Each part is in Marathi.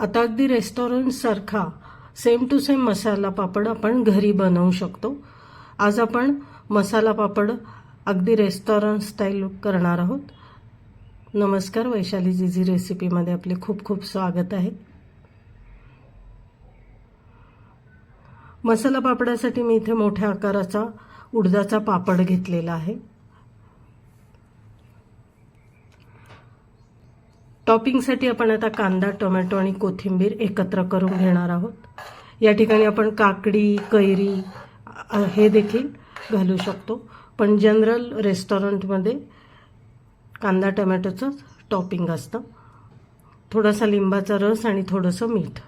आता अगदी रेस्टॉरंटसारखा सेम टू सेम मसाला पापड आपण घरी बनवू शकतो. आज आपण मसाला पापड अगदी रेस्टॉरंट स्टाईल करणार आहोत. नमस्कार वैशाली जीजी रेसिपीमध्ये आपले खूप खूप स्वागत आहे. मसाला पापडासाठी मी इथे मोठ्या आकाराचा उडदाचा पापड घेतलेला आहे. टॉपिंगसाठी आपण आता कांदा टोमॅटो आणि कोथिंबीर एकत्र करून घेणार आहोत. या ठिकाणी आपण काकडी कैरी हे देखील घालू शकतो. पण जनरल रेस्टॉरंटमध्ये कांदा टोमॅटोचं टॉपिंग असतं. थोडासा लिंबाचा रस आणि थोडंसं मीठ.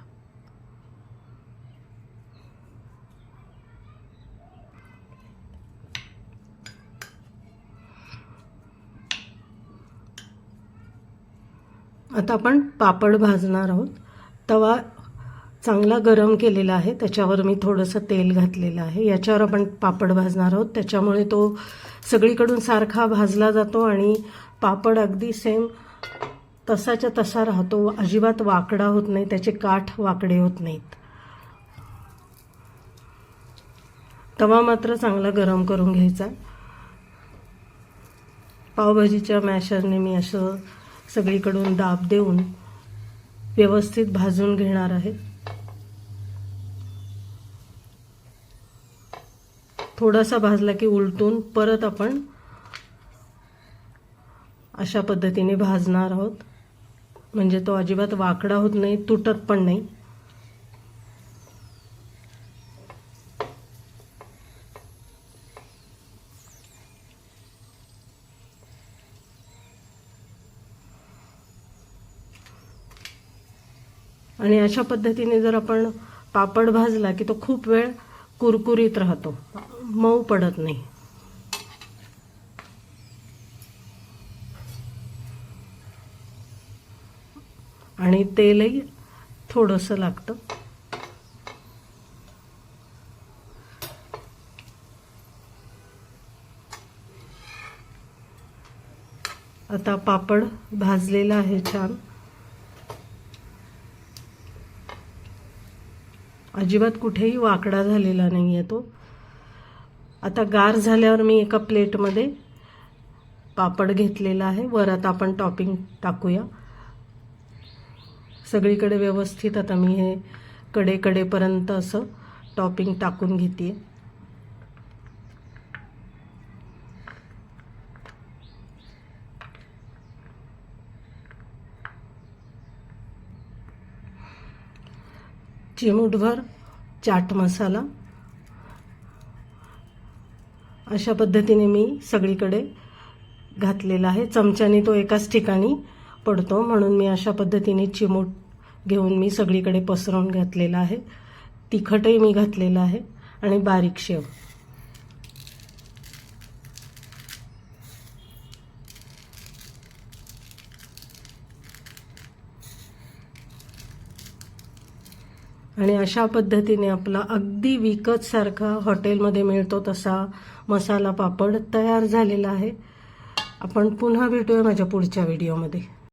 आता आपण पापड भाजणार आहोत. तवा चांगला गरम केलेला आहे. त्याच्यावर मी थोडंसं तेल घातलेलं आहे. याच्यावर आपण पापड भाजणार आहोत. त्याच्यामुळे तो सगळीकडून सारखा भाजला जातो आणि पापड अगदी सेम तसाच्या तसा राहतो. अजिबात वाकडा होत नाही. त्याचे काठ वाकडे होत नाहीत. तवा मात्र चांगला गरम करून घ्यायचा. पावभाजीच्या मॅशरने मी असं सगळीकडून दाब देऊन व्यवस्थित भाजून घेणार आहे. थोडासा भाजला की उलटून परत आपण अशा पद्धतीने भाजणार आहोत. म्हणजे तो अजिबात वाकडा होत नाही तुटत पण नाही. आणि अशा पद्धतीने जर आपण पापड भाजला की तो खूप वेळ कुरकुरीत राहतो. मऊ पडत नाही. आणि तेलही थोडंसं लागतं. आता पापड भाजलेला आहे छान. अजिबात कुठेही वाकडा झालेला नाही आहे तो. आता गार झाल्यावर मी एका प्लेटमध्ये पापड घेतलेला आहे. वर आता आपण टॉपिंग टाकूया. सगळीकडे व्यवस्थित आता मी हे कडे कडेपर्यंत असं टॉपिंग टाकून घेते चिमूटभर चाट मसाला. अशा पद्धतीने मी सगळीकडे घातलेला आहे. चमच्याने तो एकाच ठिकाणी पडतो. म्हणून मी अशा पद्धतीने चिमूट घेऊन मी सगळीकडे पसरवून घातलेला आहे. तिखटही मी घातलेलं आहे. आणि बारीक शेव. आणि अशा पद्धतीने आपला अगदी विकत सारखा हॉटेलमध्ये मिळतो तसा मसाला पापड तयार झालेला आहे. आपण पुन्हा भेटूया माझ्या पुढच्या व्हिडिओमध्ये.